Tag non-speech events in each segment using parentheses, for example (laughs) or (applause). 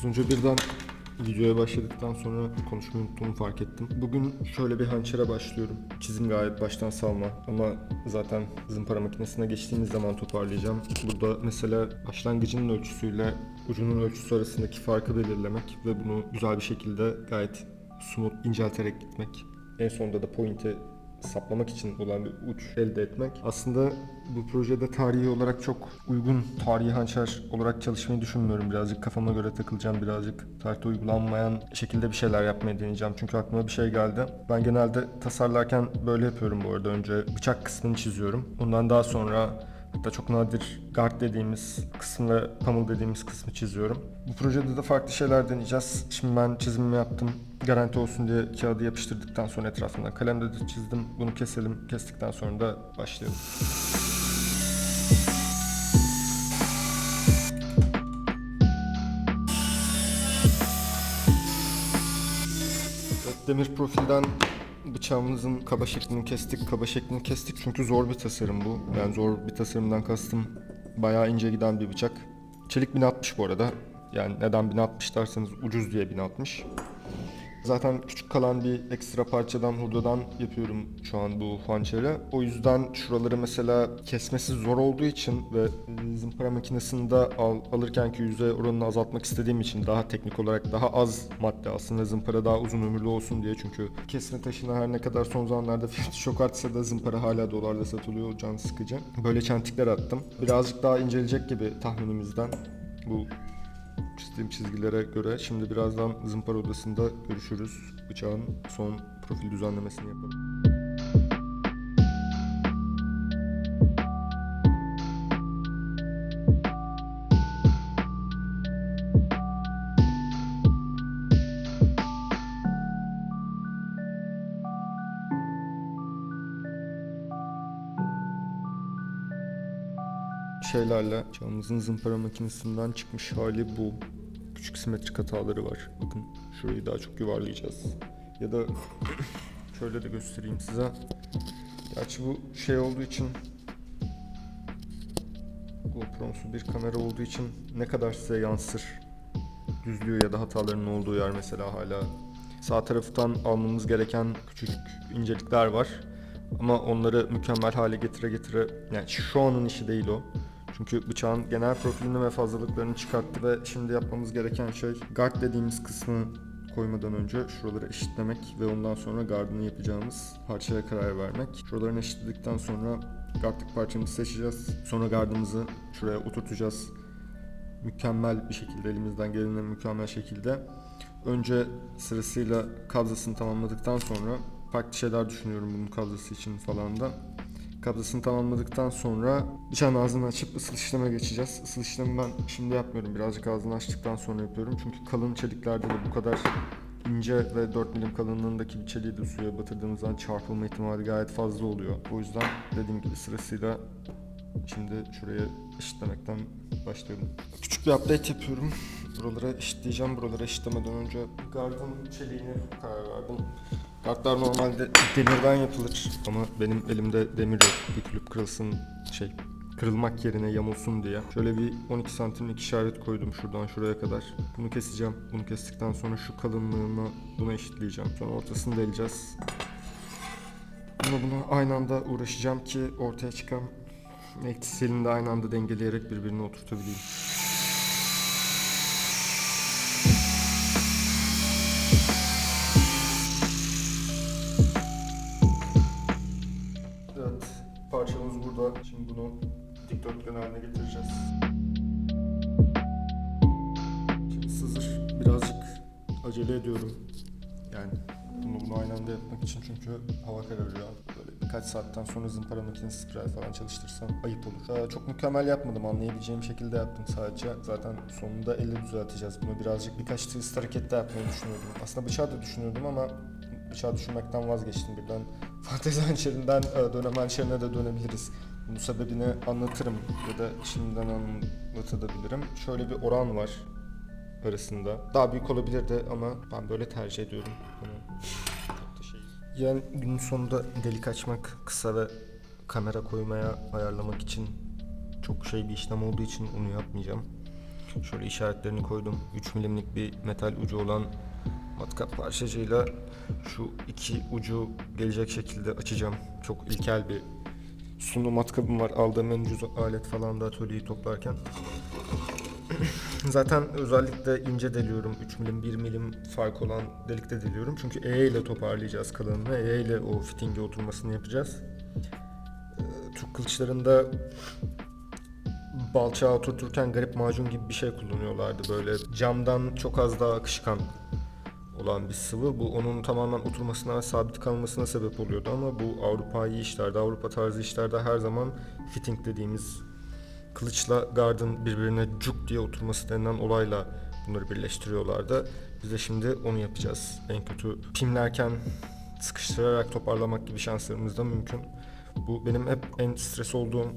Az önce birden videoya başladıktan sonra konuşmayı unuttuğumu fark ettim. Bugün şöyle bir hançere başlıyorum. Çizim gayet baştan salma ama zaten zımpara makinesine geçtiğimiz zaman toparlayacağım. Burada mesela başlangıcının ölçüsüyle ucunun ölçüsü arasındaki farkı belirlemek ve bunu güzel bir şekilde gayet smooth incelterek gitmek. En sonunda da point'i saplamak için olan bir uç elde etmek. Aslında bu projede tarihi olarak çok uygun tarihi hançer olarak çalışmayı düşünmüyorum. Birazcık kafama göre takılacağım. Birazcık tarihte uygulanmayan şekilde bir şeyler yapmaya deneyeceğim. Çünkü aklıma bir şey geldi. Ben genelde tasarlarken böyle yapıyorum bu arada. Önce bıçak kısmını çiziyorum. Ondan daha sonra Hatta çok nadir guard dediğimiz kısım ve pummel dediğimiz kısmı çiziyorum. Bu projede de farklı şeyler deneyeceğiz. Şimdi ben çizimimi yaptım. Garanti olsun diye kağıdı yapıştırdıktan sonra etrafından kalemle de çizdim. Bunu keselim. Kestikten sonra da başlayalım. Demir profilden bıçağımızın kaba şeklini kestik. Kaba şeklini kestik çünkü zor bir tasarım bu. Yani zor bir tasarımdan kastım bayağı ince giden bir bıçak. Çelik 1060 bu arada. Yani neden 1060 derseniz ucuz diye 1060. Zaten küçük kalan bir ekstra parçadan hurdadan yapıyorum şu an bu hançeri. O yüzden şuraları mesela kesmesi zor olduğu için ve zımpara makinesinde al, alırkenki yüzey oranını azaltmak istediğim için daha teknik olarak daha az madde aslında zımpara daha uzun ömürlü olsun diye çünkü kesme taşına her ne kadar son zamanlarda (laughs) fiyatı çok artsa da zımpara hala dolarda satılıyor can sıkıcı. Böyle çentikler attım. Birazcık daha inceleyecek gibi tahminimizden bu çizdiğim çizgilere göre şimdi birazdan zımpara odasında görüşürüz. Bıçağın son profil düzenlemesini yapalım. Şeylerle çağımızın zımpara makinesinden çıkmış hali bu. Küçük simetrik hataları var. Bakın şurayı daha çok yuvarlayacağız. Ya da (coughs) şöyle de göstereyim size. Gerçi bu şey olduğu için GoPro'msu bir kamera olduğu için ne kadar size yansır düzlüğü ya da hataların olduğu yer mesela hala sağ taraftan almamız gereken küçük incelikler var. Ama onları mükemmel hale getire getire yani şu anın işi değil o. Çünkü bıçağın genel profilini ve fazlalıklarını çıkarttı ve şimdi yapmamız gereken şey guard dediğimiz kısmı koymadan önce şuraları eşitlemek ve ondan sonra gardını yapacağımız parçaya karar vermek. Şuralarını eşitledikten sonra guardlık parçamızı seçeceğiz. Sonra gardımızı şuraya oturtacağız. Mükemmel bir şekilde elimizden gelenen mükemmel şekilde. Önce sırasıyla kabzasını tamamladıktan sonra farklı şeyler düşünüyorum bunun kabzası için falan da. Kabzasını tamamladıktan sonra bıçağın ağzını açıp ısıl işleme geçeceğiz. Isıl işlemi ben şimdi yapmıyorum. Birazcık ağzını açtıktan sonra yapıyorum. Çünkü kalın çeliklerde de bu kadar ince ve 4 milim kalınlığındaki bir çeliği de suya batırdığımızdan çarpılma ihtimali gayet fazla oluyor. O yüzden dediğim gibi sırasıyla şimdi şuraya eşitlemekten başlıyorum. Küçük bir update yapıyorum. Buralara eşitleyeceğim. Buralara eşitlemeden önce gardın çeliğine karar verdim. Kartlar normalde demirden yapılır ama benim elimde demir yok. Bükülüp kırılsın şey kırılmak yerine yamulsun diye. Şöyle bir 12 santimlik işaret koydum şuradan şuraya kadar. Bunu keseceğim. Bunu kestikten sonra şu kalınlığını buna eşitleyeceğim. Sonra ortasını deleceğiz. Buna buna aynı anda uğraşacağım ki ortaya çıkan eksilini de aynı anda dengeleyerek birbirine oturtabileyim. Saatten sonra zımpara makinesi spiral falan çalıştırsam ayıp olur. Ee, çok mükemmel yapmadım anlayabileceğim şekilde yaptım sadece. Zaten sonunda elle düzelteceğiz bunu. Birazcık birkaç twist hareket de yapmayı düşünüyordum. Aslında bıçağı da düşünüyordum ama bıçağı düşünmekten vazgeçtim birden. (laughs) Fantezi hançerinden e, dönem hançerine de dönebiliriz. Bunun sebebini anlatırım ya da şimdiden anlatabilirim. Şöyle bir oran var arasında. Daha büyük olabilirdi ama ben böyle tercih ediyorum. Yani günün sonunda delik açmak kısa ve kamera koymaya ayarlamak için çok şey bir işlem olduğu için onu yapmayacağım. Şöyle işaretlerini koydum. 3 milimlik bir metal ucu olan matkap parçacığıyla şu iki ucu gelecek şekilde açacağım. Çok ilkel bir sunum matkabım var. Aldığım en ucuz alet falan da atölyeyi toplarken. (clears throat) Zaten özellikle ince deliyorum. 3 milim, 1 milim fark olan delikte deliyorum. Çünkü E ile toparlayacağız kalanını. E ile o fittinge oturmasını yapacağız. Ee, Türk kılıçlarında balçağı oturturken garip macun gibi bir şey kullanıyorlardı. Böyle camdan çok az daha akışkan olan bir sıvı. Bu onun tamamen oturmasına ve sabit kalmasına sebep oluyordu ama bu Avrupa'yı işlerde, Avrupa tarzı işlerde her zaman fitting dediğimiz kılıçla gardın birbirine cuk diye oturması denilen olayla bunları birleştiriyorlardı. Biz de şimdi onu yapacağız. En kötü pimlerken sıkıştırarak toparlamak gibi şanslarımız da mümkün. Bu benim hep en stres olduğum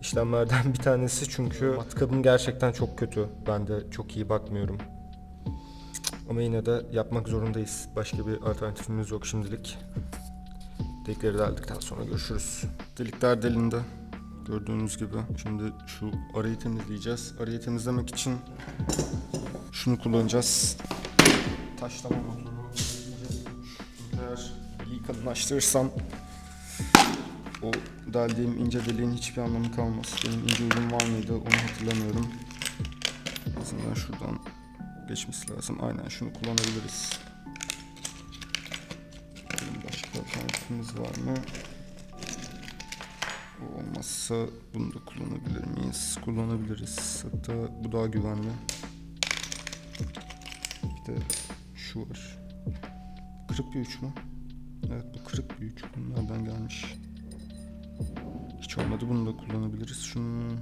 işlemlerden bir tanesi çünkü matkabım gerçekten çok kötü. Ben de çok iyi bakmıyorum. Ama yine de yapmak zorundayız. Başka bir alternatifimiz yok şimdilik. Delikleri deldikten sonra görüşürüz. Delikler delindi. Gördüğünüz gibi. Şimdi şu arayı temizleyeceğiz. Arayı temizlemek için şunu kullanacağız. Taşlama motoru. Eğer iyi kalınlaştırırsam o deldiğim ince deliğin hiçbir anlamı kalmaz. Benim ince ucum var mıydı onu hatırlamıyorum. En azından şuradan geçmesi lazım. Aynen şunu kullanabiliriz. Başka alternatifimiz var mı? O olmazsa bunu da kullanabilir miyiz? Kullanabiliriz. Hatta bu daha güvenli. Bir de şu var. Kırık bir uç mu? Evet bu kırık bir uç. Bu nereden gelmiş? Hiç olmadı bunu da kullanabiliriz. Şunu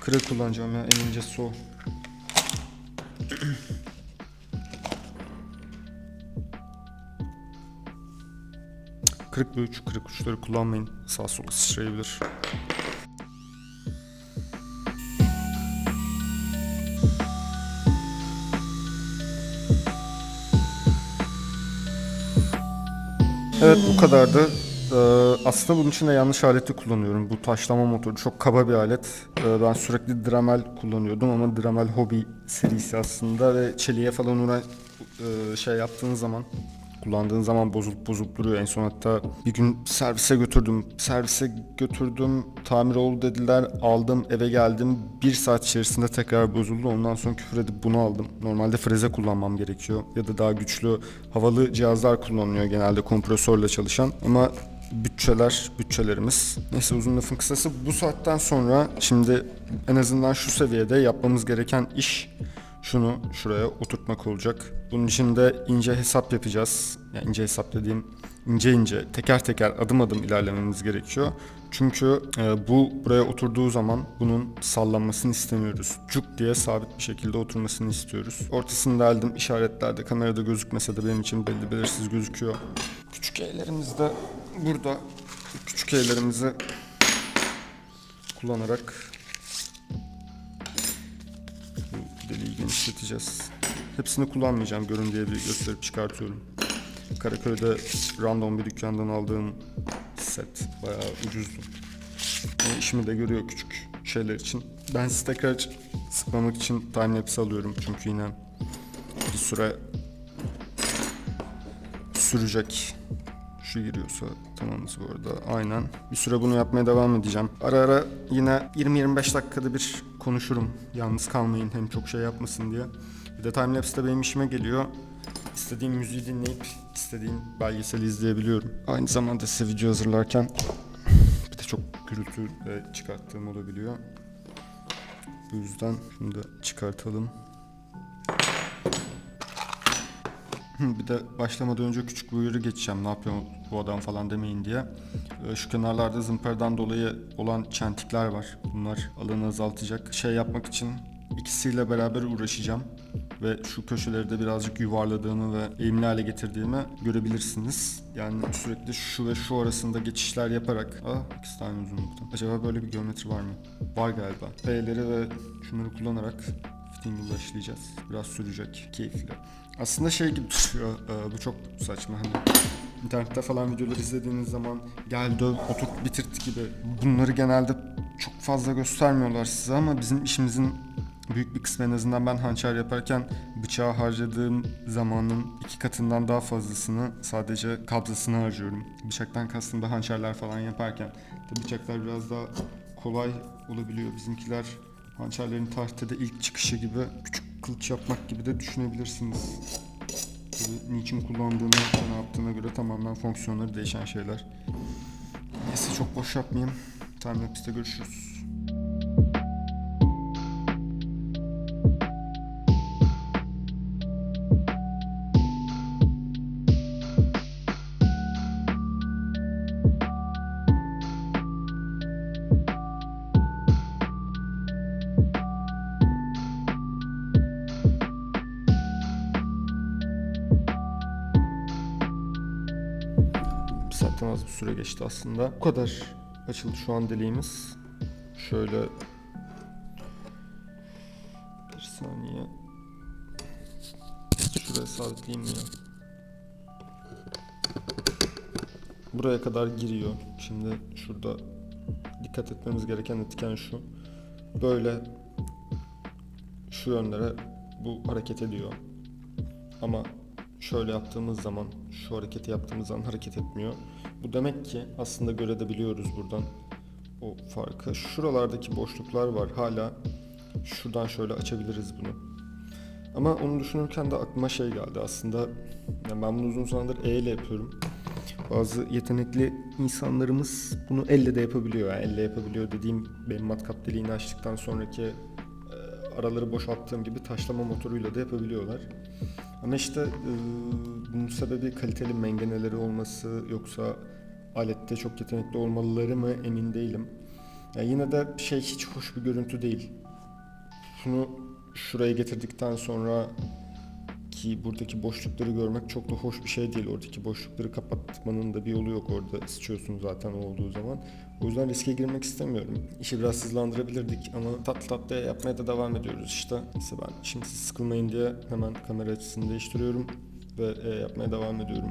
kırık kullanacağım ya en incesi. (clears throat) Kırık uç, kırık uçları kullanmayın. Sağ sola sıçrayabilir. Evet bu kadardı. Ee, aslında bunun için de yanlış aleti kullanıyorum. Bu taşlama motoru çok kaba bir alet. Ee, ben sürekli Dremel kullanıyordum ama Dremel Hobby serisi aslında ve çeliğe falan uğra e, şey yaptığın zaman kullandığın zaman bozulup bozulup duruyor. En son hatta bir gün servise götürdüm. Servise götürdüm. Tamir oldu dediler. Aldım eve geldim. Bir saat içerisinde tekrar bozuldu. Ondan sonra küfür edip bunu aldım. Normalde freze kullanmam gerekiyor. Ya da daha güçlü havalı cihazlar kullanılıyor genelde kompresörle çalışan. Ama bütçeler, bütçelerimiz. Neyse uzun lafın kısası bu saatten sonra şimdi en azından şu seviyede yapmamız gereken iş şunu şuraya oturtmak olacak. Bunun için de ince hesap yapacağız. Yani ince hesap dediğim ince ince teker teker adım adım ilerlememiz gerekiyor. Çünkü e, bu buraya oturduğu zaman bunun sallanmasını istemiyoruz. Cuk diye sabit bir şekilde oturmasını istiyoruz. Ortasını deldim işaretlerde kamerada gözükmese de benim için belli belirsiz gözüküyor. Küçük ellerimiz de burada. Küçük ellerimizi kullanarak deliği genişleteceğiz. Hepsini kullanmayacağım görün diye bir gösterip çıkartıyorum. Karaköy'de random bir dükkandan aldığım set bayağı ucuzdu. Ama işimi de görüyor küçük şeyler için. Ben sizi tekrar sıkmamak için timelapse alıyorum çünkü yine bir süre sürecek. Şu giriyorsa tamamız bu arada. Aynen. Bir süre bunu yapmaya devam edeceğim. Ara ara yine 20-25 dakikada bir konuşurum. Yalnız kalmayın hem çok şey yapmasın diye. Bir de timelapse de benim işime geliyor. İstediğim müziği dinleyip istediğim belgeseli izleyebiliyorum. Aynı zamanda size video hazırlarken bir de çok gürültü çıkarttığım olabiliyor. Bu yüzden şunu da çıkartalım. Bir de başlamadan önce küçük bir uyarı geçeceğim. Ne yapıyor bu adam falan demeyin diye. Ee, Şu kenarlarda zımparadan dolayı olan çentikler var. Bunlar alanı azaltacak. Şey yapmak için ikisiyle beraber uğraşacağım. Ve şu köşeleri de birazcık yuvarladığımı ve eğimli hale getirdiğimi görebilirsiniz. Yani sürekli şu ve şu arasında geçişler yaparak... Ah ikisi aynı uzunlukta. Acaba böyle bir geometri var mı? Var galiba. P'leri ve şunları kullanarak fitting'i başlayacağız. Biraz sürecek. Keyifli. Aslında şey gibi duruyor. e, bu çok saçma hani. İnternette falan videolar izlediğiniz zaman gel döv, oturt, bitirt gibi. Bunları genelde çok fazla göstermiyorlar size ama bizim işimizin büyük bir kısmı en azından ben hançer yaparken bıçağa harcadığım zamanın iki katından daha fazlasını sadece kabzasını harcıyorum. Bıçaktan kastım da hançerler falan yaparken. Tabii bıçaklar biraz daha kolay olabiliyor. Bizimkiler hançerlerin tarihte ilk çıkışı gibi küçük kılıç yapmak gibi de düşünebilirsiniz. Tabii niçin kullandığını, ne yaptığına göre tamamen fonksiyonları değişen şeyler. Neyse çok boş yapmayayım. Timelapse'de görüşürüz. Saatten az bir süre geçti aslında. Bu kadar açıldı şu an deliğimiz. Şöyle bir saniye. Şuraya sabitleyeyim ya. Buraya kadar giriyor. Şimdi şurada dikkat etmemiz gereken etken şu. Böyle şu yönlere bu hareket ediyor. Ama şöyle yaptığımız zaman, şu hareketi yaptığımız zaman hareket etmiyor. Bu demek ki aslında görebiliyoruz buradan o farkı. Şuralardaki boşluklar var. Hala şuradan şöyle açabiliriz bunu. Ama onu düşünürken de aklıma şey geldi aslında. Yani ben bunu uzun zamandır E ile yapıyorum. Bazı yetenekli insanlarımız bunu elle de yapabiliyor. Yani elle yapabiliyor dediğim benim matkap deliğini açtıktan sonraki e, araları boşalttığım gibi taşlama motoruyla da yapabiliyorlar. Ama işte e, bunun sebebi kaliteli mengeneleri olması yoksa alette çok yetenekli olmalıları mı emin değilim. Yani yine de şey hiç hoş bir görüntü değil. Şunu şuraya getirdikten sonra ki buradaki boşlukları görmek çok da hoş bir şey değil. Oradaki boşlukları kapatmanın da bir yolu yok orada sıçıyorsun zaten olduğu zaman. O yüzden riske girmek istemiyorum. İşi biraz hızlandırabilirdik ama tatlı tatlı yapmaya da devam ediyoruz işte. Neyse ben şimdi sıkılmayın diye hemen kamera açısını değiştiriyorum ve e, yapmaya devam ediyorum.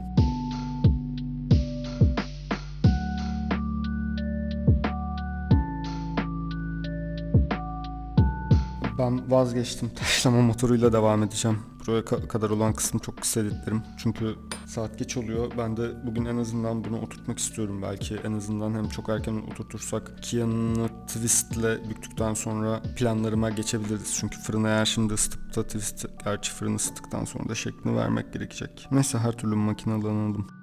Ben vazgeçtim. (laughs) Taşlama motoruyla devam edeceğim. Buraya ka- kadar olan kısım çok kısa editlerim. Çünkü saat geç oluyor. Ben de bugün en azından bunu oturtmak istiyorum belki. En azından hem çok erken oturtursak ki yanını twistle büktükten sonra planlarıma geçebiliriz. Çünkü fırını eğer şimdi ısıtıp da twist gerçi fırını ısıttıktan sonra da şeklini vermek gerekecek. Neyse her türlü makinalanalım.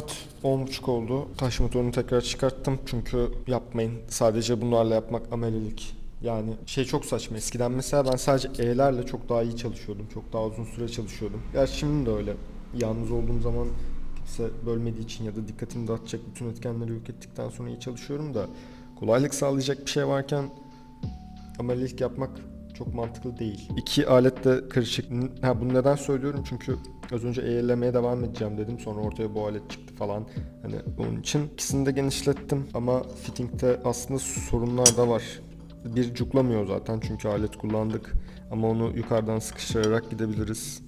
Saat 10.30 oldu. Taş motorunu tekrar çıkarttım çünkü yapmayın. Sadece bunlarla yapmak amelelik. Yani şey çok saçma. Eskiden mesela ben sadece E'lerle çok daha iyi çalışıyordum. Çok daha uzun süre çalışıyordum. Gerçi şimdi de öyle. Yalnız olduğum zaman kimse bölmediği için ya da dikkatimi dağıtacak bütün etkenleri yok ettikten sonra iyi çalışıyorum da kolaylık sağlayacak bir şey varken amelelik yapmak çok mantıklı değil. İki alet de karışık. Ha bunu neden söylüyorum? Çünkü az önce eğerlemeye devam edeceğim dedim. Sonra ortaya bu alet çıktı falan. Hani onun için ikisini de genişlettim. Ama fitting'de aslında sorunlar da var. Bir cuklamıyor zaten çünkü alet kullandık. Ama onu yukarıdan sıkıştırarak gidebiliriz.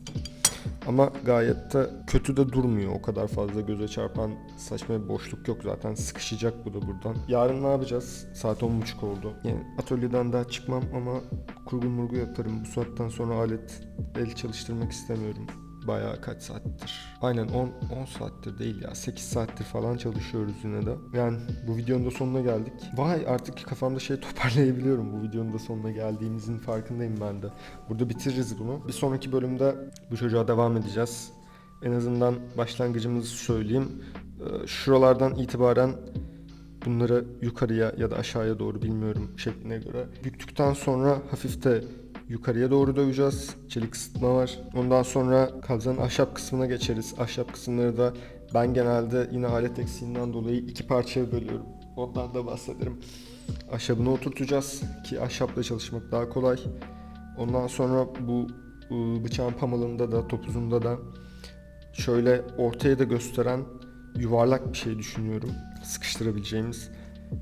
Ama gayet de kötü de durmuyor. O kadar fazla göze çarpan saçma bir boşluk yok zaten. Sıkışacak bu da buradan. Yarın ne yapacağız? Saat 10.30 oldu. Yani atölyeden daha çıkmam ama kurgu murgu yaparım. Bu saatten sonra alet el çalıştırmak istemiyorum. Bayağı kaç saattir? Aynen 10 10 saattir değil ya. 8 saattir falan çalışıyoruz yine de. Yani bu videonun da sonuna geldik. Vay artık kafamda şey (laughs) toparlayabiliyorum. Bu videonun da sonuna geldiğimizin farkındayım ben de. Burada bitiririz bunu. Bir sonraki bölümde bu çocuğa devam edeceğiz. En azından başlangıcımızı söyleyeyim. Ee, Şuralardan itibaren bunları yukarıya ya da aşağıya doğru bilmiyorum şekline göre. Büktükten sonra hafif de yukarıya doğru döveceğiz. Çelik ısıtma var. Ondan sonra kabzanın ahşap kısmına geçeriz. Ahşap kısımları da ben genelde yine alet eksiğinden dolayı iki parçaya bölüyorum. Ondan da bahsederim. ahşabını oturtacağız ki ahşapla çalışmak daha kolay. Ondan sonra bu ıı, bıçağın pamalında da topuzunda da şöyle ortaya da gösteren yuvarlak bir şey düşünüyorum. Sıkıştırabileceğimiz.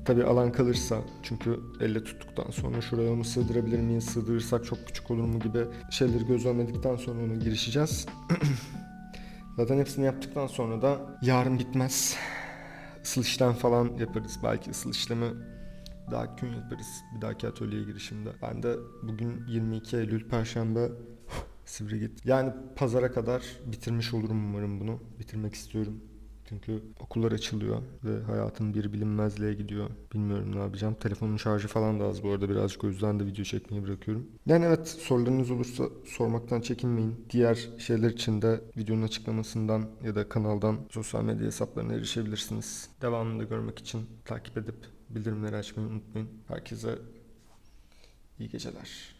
Tabi alan kalırsa çünkü elle tuttuktan sonra şuraya onu sığdırabilir miyiz? Sığdırırsak çok küçük olur mu gibi şeyleri gözlemledikten sonra ona girişeceğiz. (clears throat) Zaten hepsini yaptıktan sonra da yarın bitmez. Isıl işlem falan yaparız. Belki ısıl işlemi daha gün yaparız bir dahaki atölyeye girişimde. Ben de bugün 22 Eylül Perşembe Sivri git. Yani pazara kadar bitirmiş olurum umarım bunu. Bitirmek istiyorum. Çünkü okullar açılıyor ve hayatım bir bilinmezliğe gidiyor. Bilmiyorum ne yapacağım. Telefonun şarjı falan da az bu arada birazcık o yüzden de video çekmeyi bırakıyorum. Yani evet sorularınız olursa sormaktan çekinmeyin. Diğer şeyler için de videonun açıklamasından ya da kanaldan sosyal medya hesaplarına erişebilirsiniz. Devamını da görmek için takip edip bildirimleri açmayı unutmayın. Herkese iyi geceler.